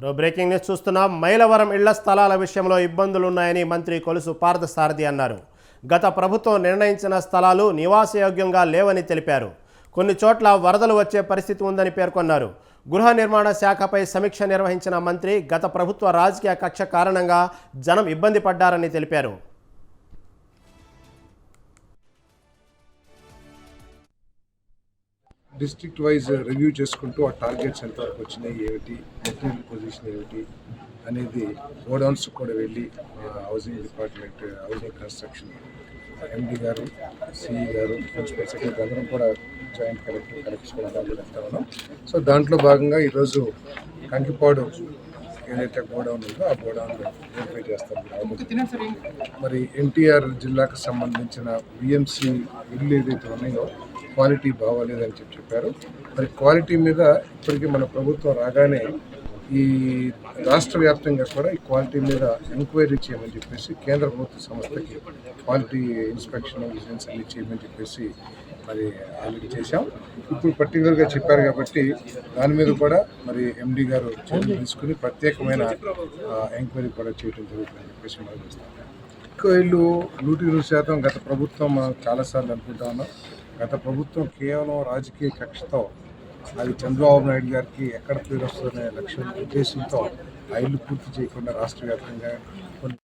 మరో breaking news చూస్తున్నాం. మైలవరం ఇళ్ళ స్థలాల విషయంలో ఇబ్బందులున్నాయని మంత్రి కొలుసు పార్థసారథి అన్నారు. గత ప్రభుత్వం నిర్ణయించిన స్థలాలు నివాసయోగ్యంగా లేవని తెలిపారు. కొన్ని చోట్ల వరదలు వచ్చే పరిస్థితి ఉందని పేర్కొన్నారు. గృహ నిర్మాణ శాఖపై సమీక్ష నిర్వహించిన మంత్రి గత ప్రభుత్వ రాజకీయ కక్ష కారణంగా జనం ఇబ్బంది పడ్డారని తెలిపారు. డిస్ట్రిక్ట్ వైజ్ రివ్యూ చేసుకుంటూ ఆ టార్గెట్స్ ఎంతవరకు వచ్చినాయి ఏమిటి మెటీరియల్ పొజిషన్ ఏమిటి అనేది గోడౌన్స్ కూడా వెళ్ళి housing department housing construction MD గారు సిఈ గారు ప్రిన్సిపల్ సెక్రటరీ అందరం కూడా జాయింట్ కలెక్టర్ కలెక్టర్స్ కూడా వెళ్తా ఉన్నాం. సో దాంట్లో భాగంగా ఈరోజు కంకిపాడు ఏదైతే గోడౌన్ ఉందో ఆ గోడౌన్ వెరిఫై చేస్తాం. మరి ఎన్టీఆర్ జిల్లాకు సంబంధించిన బిఎంసి ఇల్లు ఏదైతే ఉన్నాయో క్వాలిటీ బాగోలేదని చెప్పి చెప్పారు. మరి క్వాలిటీ మీద ఇప్పటికీ మన ప్రభుత్వం రాగానే ఈ రాష్ట్ర వ్యాప్తంగా కూడా ఈ క్వాలిటీ మీద ఎంక్వైరీ చేయమని చెప్పేసి కేంద్ర ప్రభుత్వ సంస్థకి క్వాలిటీ ఇన్స్పెక్షన్ విజిలెన్స్ అన్ని చేయమని చెప్పేసి మరి ఆల్రెడీ చేశాం. ఇప్పుడు పర్టికులర్గా చెప్పారు కాబట్టి దాని మీద కూడా మరి ఎండి గారు చర్యలు తీసుకుని ప్రత్యేకమైన ఎంక్వైరీ కూడా చేయడం జరుగుతుందని చెప్పేసి మనం చూస్తాం. ఎక్కువ ఇల్లు నూటికి నూరు శాతం గత ప్రభుత్వం మనం చాలాసార్లు అనుకుంటా ఉన్నాం. గత ప్రభుత్వం కేవలం రాజకీయ కక్షతో అది చంద్రబాబు నాయుడు గారికి ఎక్కడ పేరు వస్తుందనే లక్ష్యం ఉద్దేశంతో ఆ ఇల్లు పూర్తి చేయకుండా రాష్ట్ర వ్యాప్తంగా కొన్ని